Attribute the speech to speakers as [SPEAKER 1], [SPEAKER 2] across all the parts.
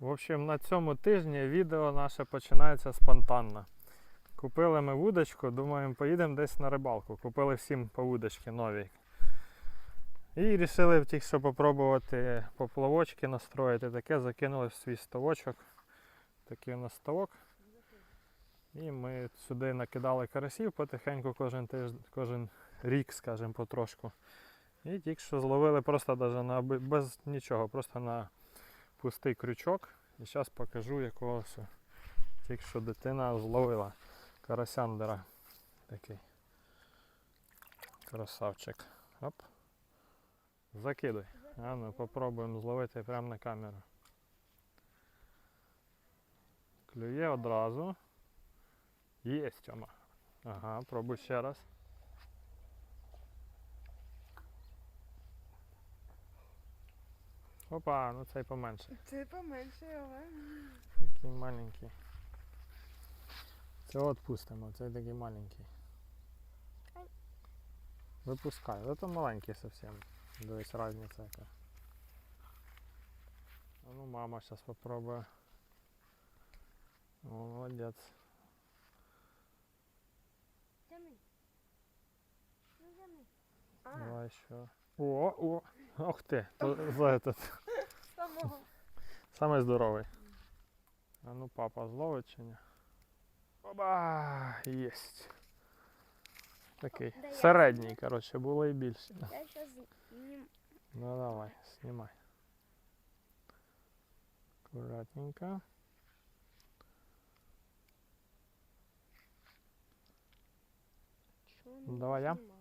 [SPEAKER 1] В общем, на цьому тижні відео наше починається спонтанно. Купили ми вудочку, думаємо, поїдемо десь на рибалку. Купили всім по вудочці нові. І вирішили тільки що попробувати поплавочки настроїти. Таке закинули в свій ставочок. Такий у нас ставок. І ми сюди накидали карасів потихеньку кожен тиждень, кожен рік, скажімо, потрошку. І тільки що зловили просто даже без нічого, просто на пустий крючок. І зараз покажу, якого що тільки що дитина зловила. Карасяндера такий. Красавчик. Оп. Закидуй. А ну, попробуємо зловити прямо на камеру. Клює одразу. Є Тьома. Ага, пробуй ще раз. Опа, ну цей поменше.
[SPEAKER 2] Це поменше, але.
[SPEAKER 1] Такий маленький. Цього відпустимо, цей такий маленький. Випускай. Це маленький зовсім. Дивись, різниця яка. А ну мама зараз попробує. О, молодець.
[SPEAKER 3] Тяни. Ну тяни.
[SPEAKER 1] Давай ще. О, о! Ох ти! То за этот.
[SPEAKER 2] самого.
[SPEAKER 1] Самий здоровий. А ну папа зловить чи ні? Оба! Єсть. Такий.
[SPEAKER 3] Да я
[SPEAKER 1] Середній, коротше, було і більше.
[SPEAKER 3] Я сейчас ним
[SPEAKER 1] Ну давай, знімай. Аккуратненько.
[SPEAKER 3] Чого
[SPEAKER 1] Ну,
[SPEAKER 3] не
[SPEAKER 1] давай я.
[SPEAKER 3] знімає?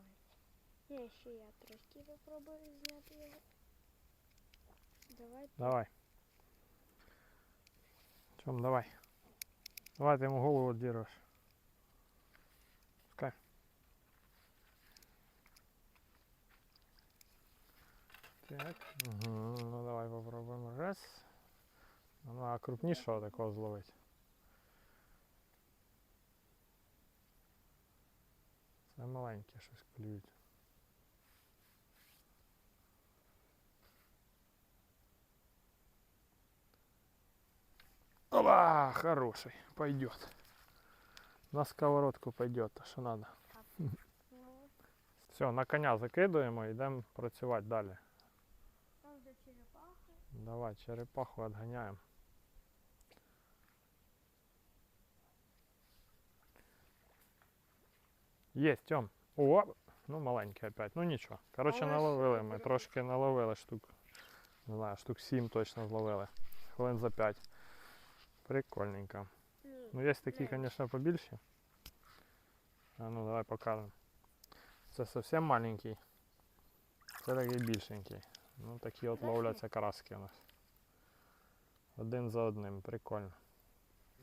[SPEAKER 3] Ні, ще я трошки попробую зняти його. Давай.
[SPEAKER 1] Давай. Чем, давай. Давай, ты ему голову отдерешь. Пускай. Так. Угу. Ну давай попробуем раз. Ну а крупнішого такого зловить. Це маленьке щось клюють. Оба, хороший, пойдет. На сковородку пойдет, то що надо.
[SPEAKER 3] Ну,
[SPEAKER 1] Все, на коня закидуємо, йдемо працювати далі.
[SPEAKER 3] там за черепахи.
[SPEAKER 1] Давай, черепаху відганяємо. Є, Тьом. О, ну маленький опять. Ну нічого. Коротше,
[SPEAKER 2] Але ж
[SPEAKER 1] наловили ми.
[SPEAKER 2] добре.
[SPEAKER 1] Трошки наловили штук. Не знаю, штук 7 точно зловили. Хвилин за 5. Прикольненько. Ну, є такі, звісно, побільші. А ну давай покажемо. Це зовсім маленький. Це такий більшенький. Ну такі от ловляться краски у нас. Один за одним, прикольно.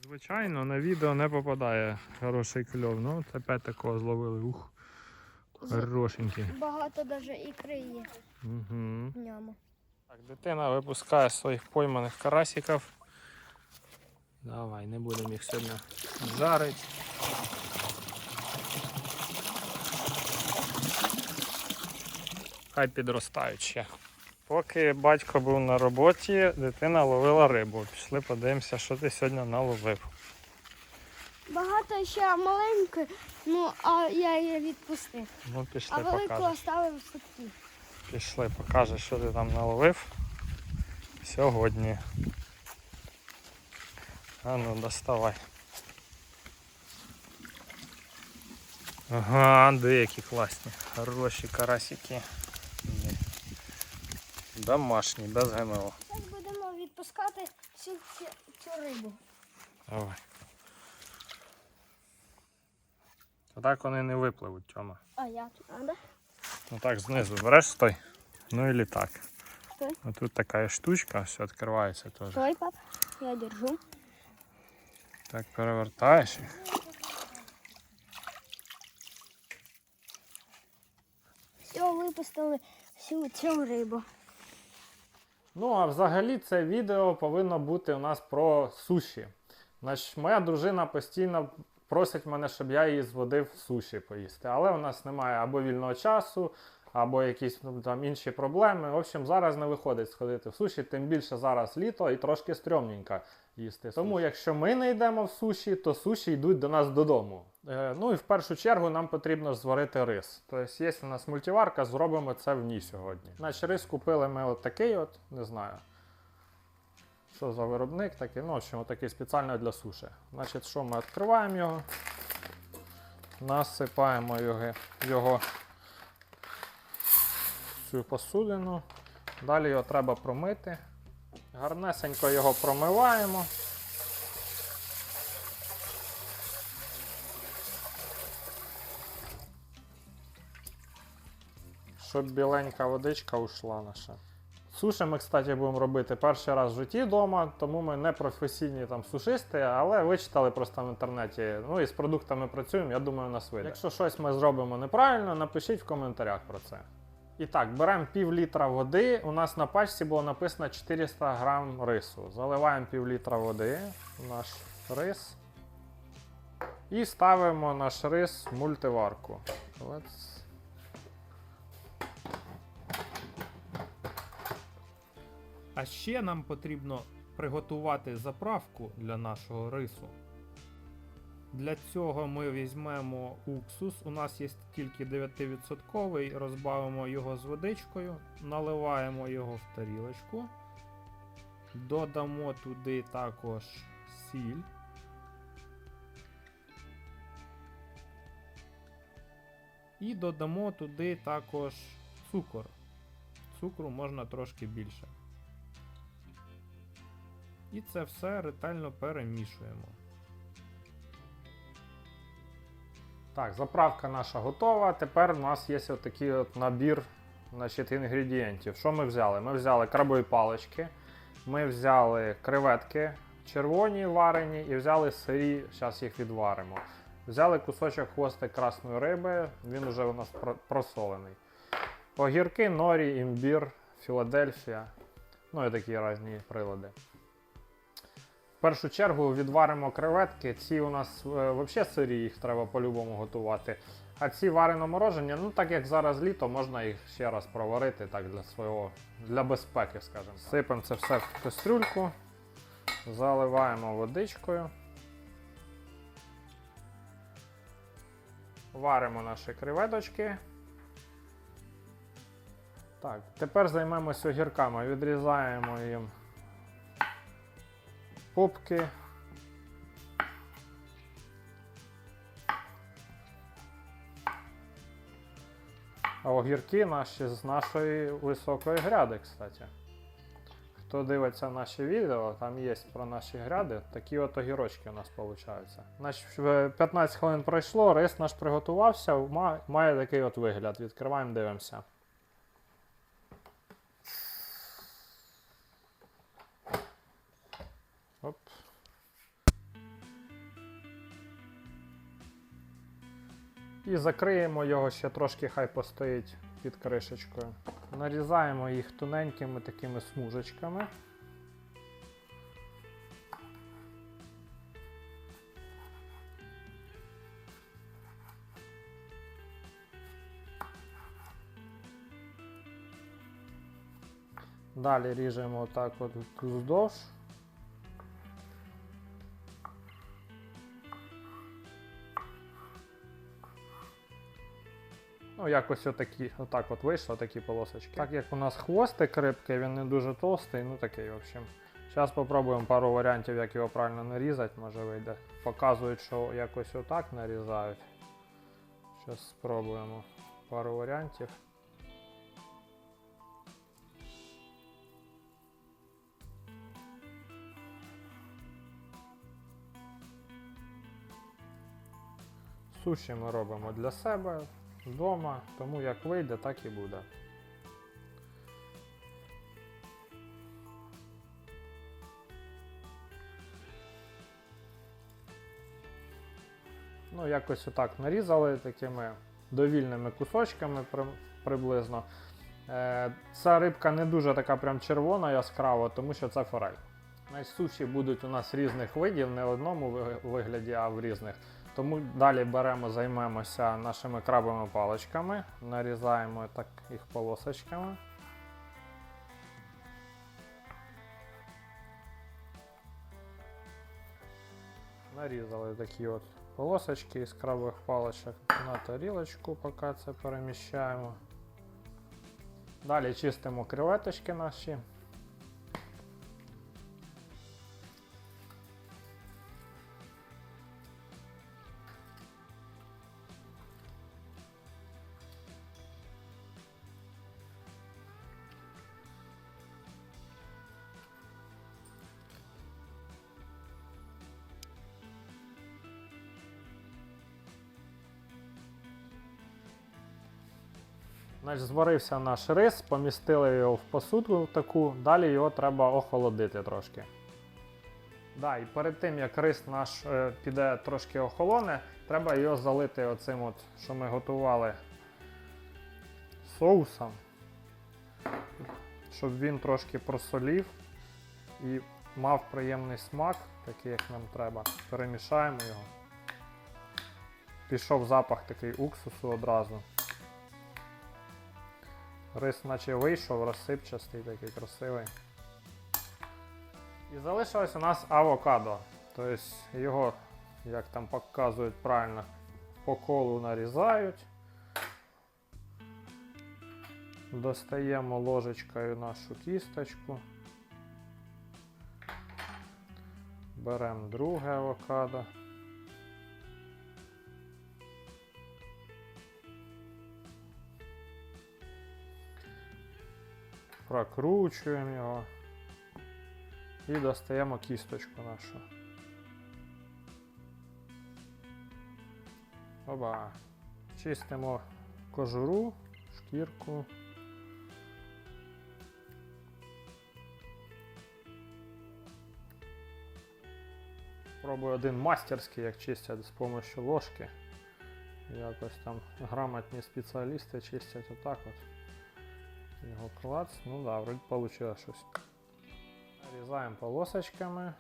[SPEAKER 1] Звичайно, на відео не попадає хороший кльов. Ну, от такого зловили. Ух, хорошенький.
[SPEAKER 3] Багато даже ікри є
[SPEAKER 1] Угу.
[SPEAKER 3] в ньому.
[SPEAKER 1] Так, дитина випускає своїх пойманих карасиків. Давай, не будемо їх сьогодні жарити. Хай підростають ще. Поки батько був на роботі, дитина ловила рибу. Пішли подивимося, що ти сьогодні наловив.
[SPEAKER 3] Багато ще маленької, ну а я її відпустив.
[SPEAKER 1] Ну,
[SPEAKER 3] А велику
[SPEAKER 1] покажеш.
[SPEAKER 3] оставив в сутки.
[SPEAKER 1] Пішли, покажеш, що ти там наловив сьогодні. А ну, доставай. Ага, деякі класні. Хороші карасики. Ні. Домашні, без ГМО.
[SPEAKER 3] Зараз будемо відпускати всю цю, цю рибу.
[SPEAKER 1] Давай. А так вони не випливуть, Тьома.
[SPEAKER 3] А як надо?
[SPEAKER 1] Ну так знизу береш стой. Ну или так.
[SPEAKER 3] Стой.
[SPEAKER 1] Вот тут такая штучка, все відкривається теж.
[SPEAKER 3] Стой, пап. Я держу.
[SPEAKER 1] Так перевертаєш їх.
[SPEAKER 3] Все, випустили всю цю рибу.
[SPEAKER 1] Ну, а взагалі це відео повинно бути у нас про суші. Значить, моя дружина постійно просить мене, щоб я її зводив в суші поїсти. Але у нас немає або вільного часу, або якісь ну, там інші проблеми. В общем, зараз не виходить сходити в суші, тим більше зараз літо і трошки стрьомненько їсти. Тому, якщо ми не йдемо в суші, то суші йдуть до нас додому. Е, ну і в першу чергу нам потрібно зварити рис. Тобто, є у нас мультиварка, зробимо це в ній сьогодні. Значить, рис купили ми от такий, от, не знаю. Що за виробник такий? Ну, в общем, такий спеціально для суші. Значить, що ми відкриваємо його, насипаємо його, його в цю посудину. Далі його треба промити. Гарнесенько його промиваємо. Щоб біленька водичка ушла наша. Суші ми, кстати, будемо робити перший раз в житті вдома, тому ми не професійні там сушисти, але вичитали просто в інтернеті. Ну і з продуктами працюємо, я думаю, у нас вийде. Якщо щось ми зробимо неправильно, напишіть в коментарях про це. І так, беремо пів літра води. У нас на пачці було написано 400 грам рису. Заливаємо пів літра води в наш рис. І ставимо наш рис в мультиварку. Let's
[SPEAKER 4] А ще нам потрібно приготувати заправку для нашого рису. Для цього ми візьмемо уксус. У нас є тільки 9%, розбавимо його з водичкою, наливаємо його в тарілочку, додамо туди також сіль. І додамо туди також цукор. Цукру можна трошки більше. І це все ретельно перемішуємо.
[SPEAKER 1] Так, заправка наша готова. Тепер у нас є отакий от набір значить, інгредієнтів. Що ми взяли? Ми взяли крабові палички, ми взяли креветки червоні варені і взяли сирі, зараз їх відваримо. Взяли кусочок хвостик красної риби, він вже у нас просолений. Огірки, норі, імбір, Філадельфія. Ну і такі різні прилади. Першу чергу відваримо креветки. Ці у нас е, взагалі сирі, їх треба по-любому готувати. А ці варено морожені, ну так як зараз літо, можна їх ще раз проварити так для свого, для безпеки, скажімо. так. Сипемо це все в кастрюльку, заливаємо водичкою. Варимо наші креветочки. Так, тепер займемося огірками. Відрізаємо їм попки. А огірки наші з нашої високої гряди, кстати. Хто дивиться наші відео, там є про наші гряди. Такі от огірочки у нас виходять. Значить, 15 хвилин пройшло, рис наш приготувався, має такий от вигляд. Відкриваємо, дивимося. І закриємо його ще трошки, хай постоїть під кришечкою. Нарізаємо їх тоненькими такими смужечками. Далі ріжемо отак от вздовж. Ну, якось отакі, отак от вийшло, такі полосочки. Так як у нас хвостик рибки, він не дуже толстий, ну такий, в общем. Зараз спробуємо пару варіантів, як його правильно нарізати, може вийде. Показують, що якось отак нарізають. Зараз спробуємо пару варіантів. Суші ми робимо для себе вдома, тому як вийде, так і буде. Ну, якось отак нарізали такими довільними кусочками приблизно. Е, ця рибка не дуже така прям червона, яскрава, тому що це форель. Суші будуть у нас різних видів, не в одному вигляді, а в різних. Тому далі беремо, займемося нашими крабовими паличками, нарізаємо так їх полосочками. Нарізали такі от полосочки з крабових паличок на тарілочку, поки це переміщаємо. Далі чистимо креветочки наші. Значить, зварився наш рис, помістили його в посудку таку, далі його треба охолодити трошки. Да, і перед тим як рис наш е, піде трошки охолоне, треба його залити оцим, от, що ми готували соусом, щоб він трошки просолів і мав приємний смак, такий як нам треба. Перемішаємо його. Пішов запах такий уксусу одразу. Рис наче вийшов, розсипчастий, такий красивий. І залишилось у нас авокадо. Тобто його, як там показують правильно, по колу нарізають. Достаємо ложечкою нашу кісточку. Беремо друге авокадо. Прокручуємо його і достаємо кісточку нашу. Оба. Чистимо кожуру, шкірку. Пробую один мастерський, як чистять з допомогою ложки. Якось там грамотні спеціалісти чистять отак от. Його клац. Ну да, вроде получилось щось. Нарізаємо полосочками.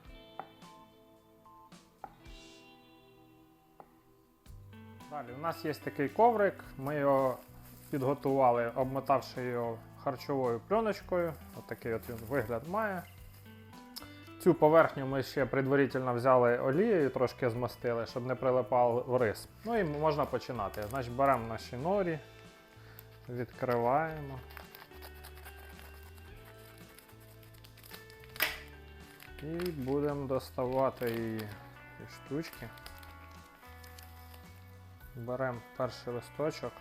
[SPEAKER 1] Далі у нас є такий коврик, ми його підготували, обмотавши його харчовою пленочкою. Отакий от він вигляд має. Цю поверхню ми ще предварительно взяли олією, трошки змастили, щоб не прилипав рис. Ну і можна починати. Значить, беремо наші норі, відкриваємо. І будемо доставати її ці штучки. Беремо перший листочок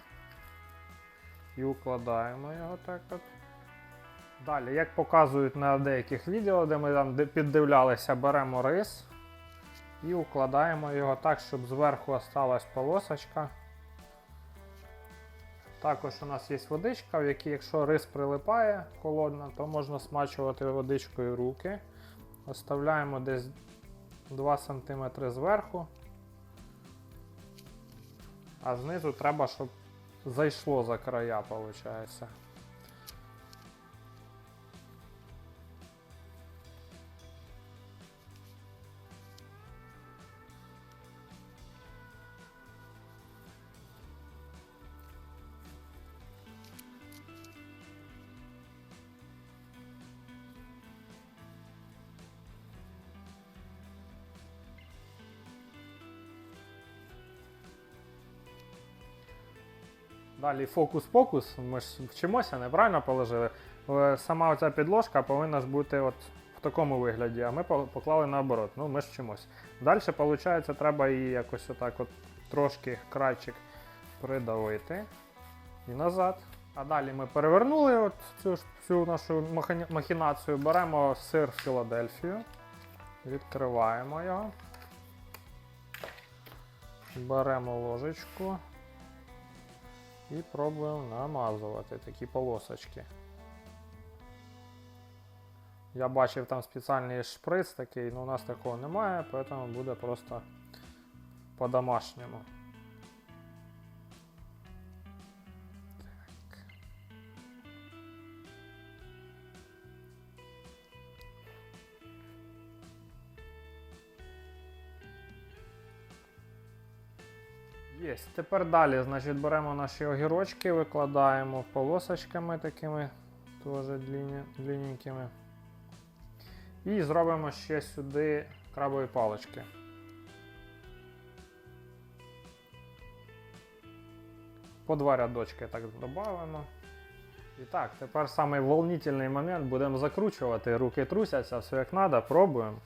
[SPEAKER 1] і укладаємо його так от. Далі, як показують на деяких відео, де ми там піддивлялися, беремо рис і укладаємо його так, щоб зверху осталась полосочка. Також у нас є водичка, в якій, якщо рис прилипає холодна, то можна смачувати водичкою руки. Оставляємо десь 2 см зверху. А знизу треба, щоб зайшло за края, виходить. Далі фокус-покус, ми ж вчимося, неправильно положили. Е, Сама оця підложка повинна ж бути от в такому вигляді, а ми поклали наоборот. Ну, ми ж вчимося. Далі, виходить, треба її якось отак от трошки крайчик придавити і назад. А далі ми перевернули от цю, всю нашу махінацію, беремо сир Філадельфію, відкриваємо його. Беремо ложечку і пробуємо намазувати такі полосочки. Я бачив там спеціальний шприц такий, але у нас такого немає, тому буде просто по-домашньому. Є. Тепер далі, значить, беремо наші огірочки, викладаємо полосочками такими, теж длінні-. І зробимо ще сюди крабові палички. По два рядочки так додаємо. І так, тепер самий волнительний момент. Будемо закручувати. Руки трусяться, все як треба, пробуємо.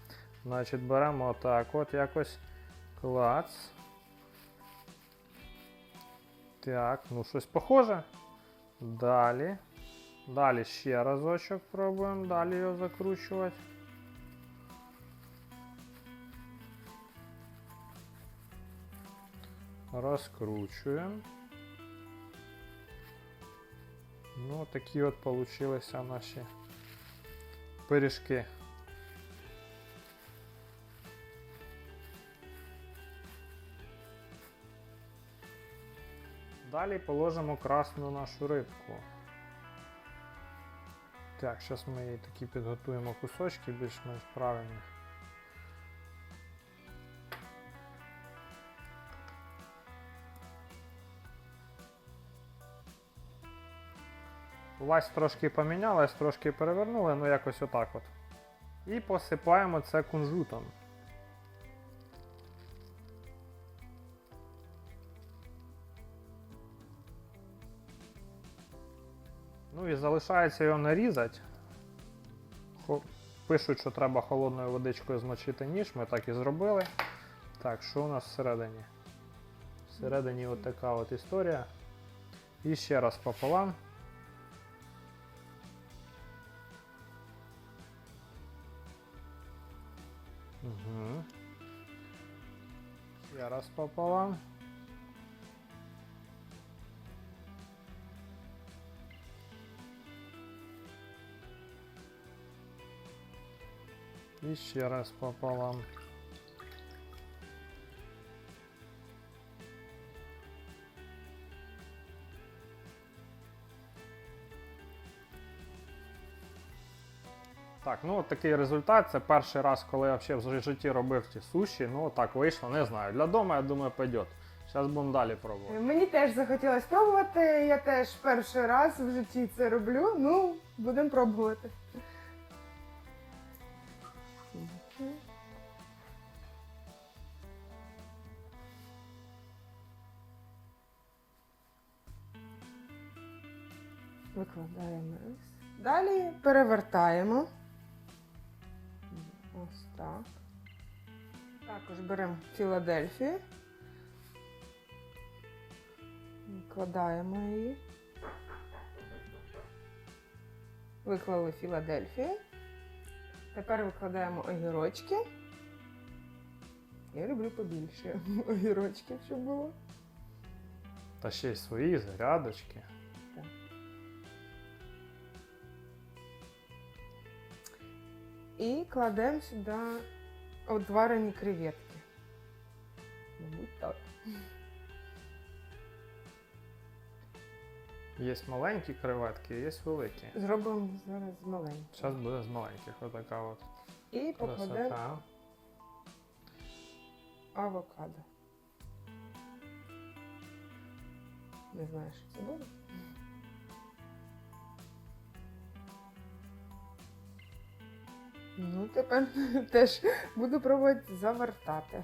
[SPEAKER 1] Значить, беремо отак от якось клац. Так, ну щось похоже. Далі. Далі ще разочок пробуємо, далі його закручувати. Розкручуємо. Ну, такі от получилися наші пиріжки. Далі положимо красну нашу рибку. Так, зараз ми її такі підготуємо кусочки більш-менш правильні. Власть трошки помінялась, трошки перевернули, ну якось отак от. І посипаємо це кунжутом. І залишається його нарізати. Пишуть, що треба холодною водичкою змочити ніж, ми так і зробили. Так, що у нас всередині? Всередині от така от історія. І ще раз пополам. Угу. Ще раз пополам. І ще раз пополам. Так, ну от такий результат. Це перший раз, коли я взагалі в житті робив ці суші. Ну так вийшло, не знаю. Для дому, я думаю, пойдет. Зараз будемо далі пробувати.
[SPEAKER 2] Мені теж захотілося спробувати. Я теж перший раз в житті це роблю. Ну, будемо пробувати. Викладаємо рис. Далі перевертаємо. Ось так. Також беремо Філадельфію. Викладаємо її. Виклали Філадельфію. Тепер викладаємо огірочки. Я люблю побільше огірочків, щоб було.
[SPEAKER 1] Та ще й свої з грядочки.
[SPEAKER 2] І кладемо сюди одварені креветки. Мабуть, так.
[SPEAKER 1] Є маленькі креветки, є великі.
[SPEAKER 2] Зробимо зараз маленькі.
[SPEAKER 1] Зараз буде з маленьких отака от
[SPEAKER 2] І покладемо авокадо. Не знаю, що це буде. Ну, тепер теж буду пробувати завертати.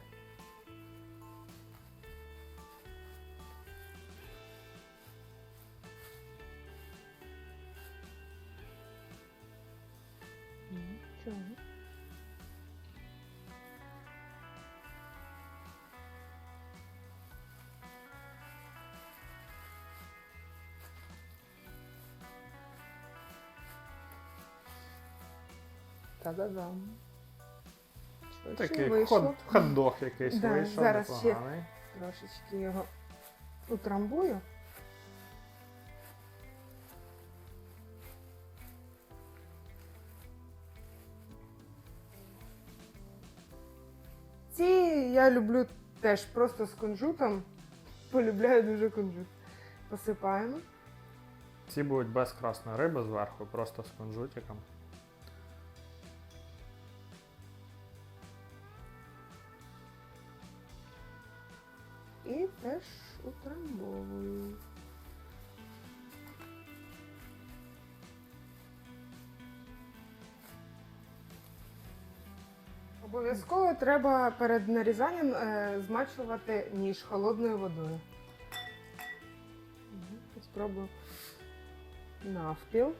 [SPEAKER 2] Та-да-дам.
[SPEAKER 1] Такий хот, хот-дог якийсь
[SPEAKER 2] Да,
[SPEAKER 1] вийшов,
[SPEAKER 2] зараз ще.
[SPEAKER 1] непоганий.
[SPEAKER 2] Трошечки його утрамбую. Ці я люблю теж просто з кунжутом. Полюбляю дуже кунжут. Посипаємо.
[SPEAKER 1] Ці будуть без красної риби зверху, просто з кунжутиком.
[SPEAKER 2] Теж утрамбовую. Обов'язково треба перед нарізанням е, змачувати ніж холодною водою. Спробую навпіл.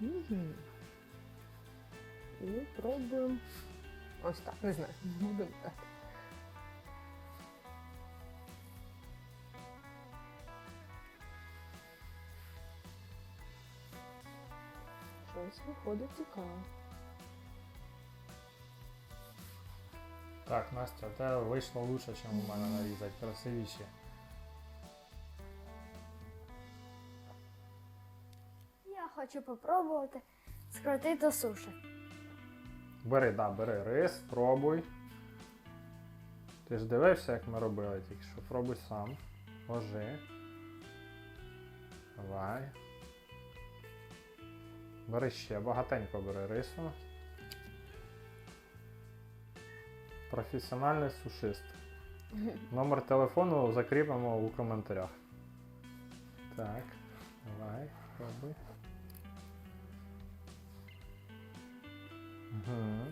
[SPEAKER 2] Мгм. І пробуємо. Ось так, не знаю. Будемо так. Щось виходить цікаво.
[SPEAKER 1] Так, Настя, у тебе вийшло лучше, ніж у мене нарізати, красивіше.
[SPEAKER 3] Я хочу попробувати скрутити суші.
[SPEAKER 1] Бери, да, бери рис, пробуй. Ти ж дивився, як ми робили, тільки що пробуй сам. Ложи. Давай. Бери ще, багатенько бери рису. Професіональний сушист. Номер телефону закріпимо у коментарях. Так, давай, пробуй. Угу.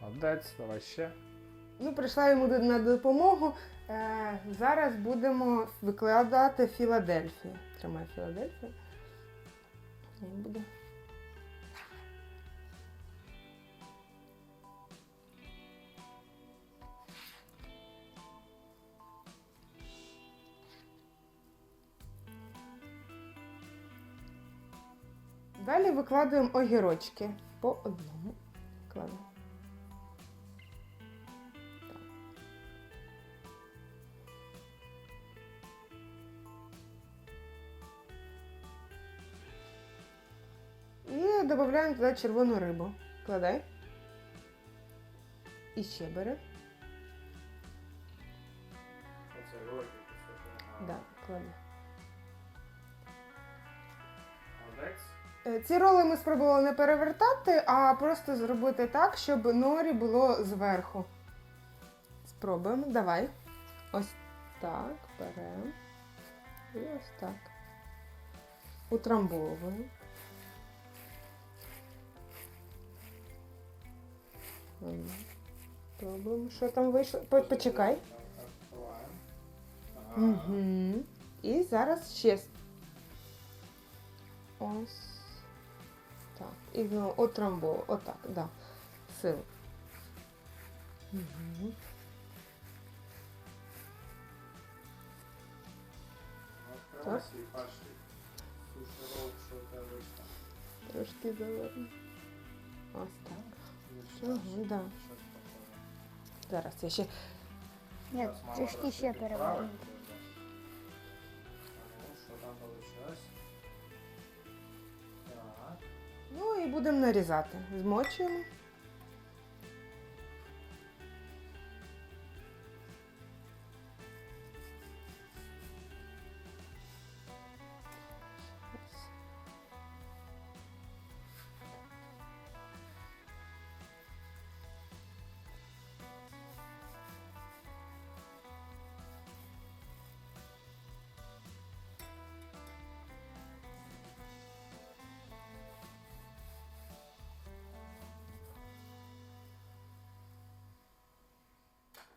[SPEAKER 1] Молодець, давай ще.
[SPEAKER 2] Ну, прийшла йому на допомогу. Е, зараз будемо викладати Філадельфію. Тримай Філадельфію. Як буде? Далі викладуємо огірочки по одному. Кладемо. І додаємо туди червону рибу. Кладай. І ще бери. Да, клади. Ці роли ми спробували не перевертати, а просто зробити так, щоб норі було зверху. Спробуємо. Давай. Ось так. Беремо. І ось так. Утрамбовуємо. Пробуємо, що там вийшло. Почекай. Угу. І зараз ще. Ось. І отрамбовую. Отак, да. Сил. Угу. Так. Трошки заверну. Ось так. Угу, да. Зараз я ще.
[SPEAKER 3] Ні, трішки ще перевернути.
[SPEAKER 2] Ну і будемо нарізати. Змочуємо.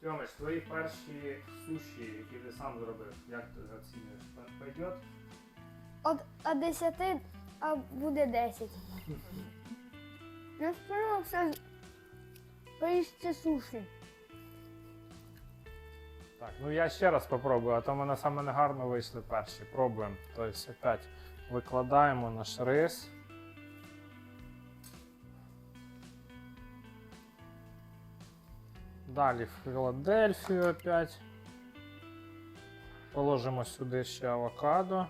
[SPEAKER 1] Тьомич, твої перші суші, які ти сам зробив, як ти оцінюєш? Пойдет?
[SPEAKER 3] От а 10 а буде 10. Я сподобався поїсти суші.
[SPEAKER 1] Так, ну я ще раз попробую, а то в мене саме негарно вийшли перші. Пробуємо. Тобто опять викладаємо наш рис. Далі Філадельфію опять. Положимо сюди ще авокадо.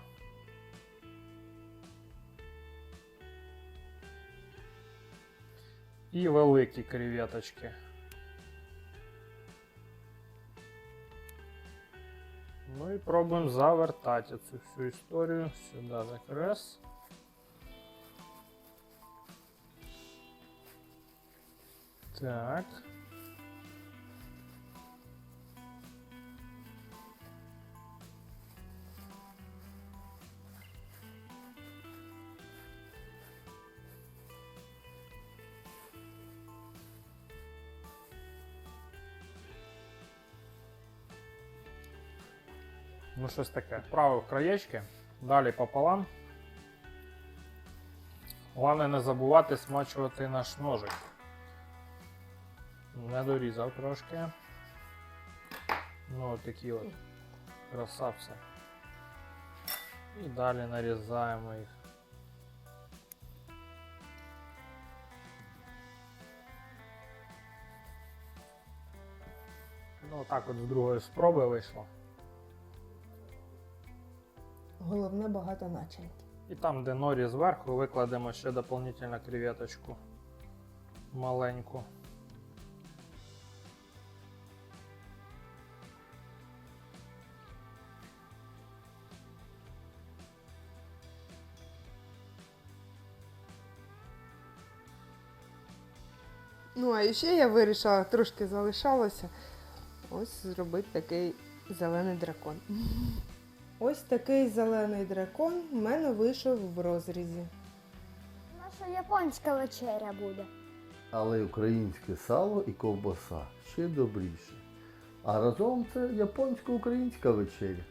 [SPEAKER 1] І великі креветочки. Ну і пробуємо завертати цю всю історію сюди закрес. Так. Ну, щось таке. Правив краєчки, далі пополам. Головне не забувати смачувати наш ножик. Не дорізав трошки. Ну, такі от красавці. І далі нарізаємо їх. Ну, так от з другої спроби вийшло.
[SPEAKER 2] Головне багато начинки.
[SPEAKER 1] І там, де норі зверху, викладемо ще дополнительно креветочку маленьку.
[SPEAKER 2] Ну, а ще я вирішила, трошки залишалося. Ось зробити такий зелений дракон. Ось такий зелений дракон в мене вийшов в розрізі.
[SPEAKER 3] Наша японська вечеря буде.
[SPEAKER 5] Але українське сало і ковбаса ще добріше. А разом це японсько-українська вечеря.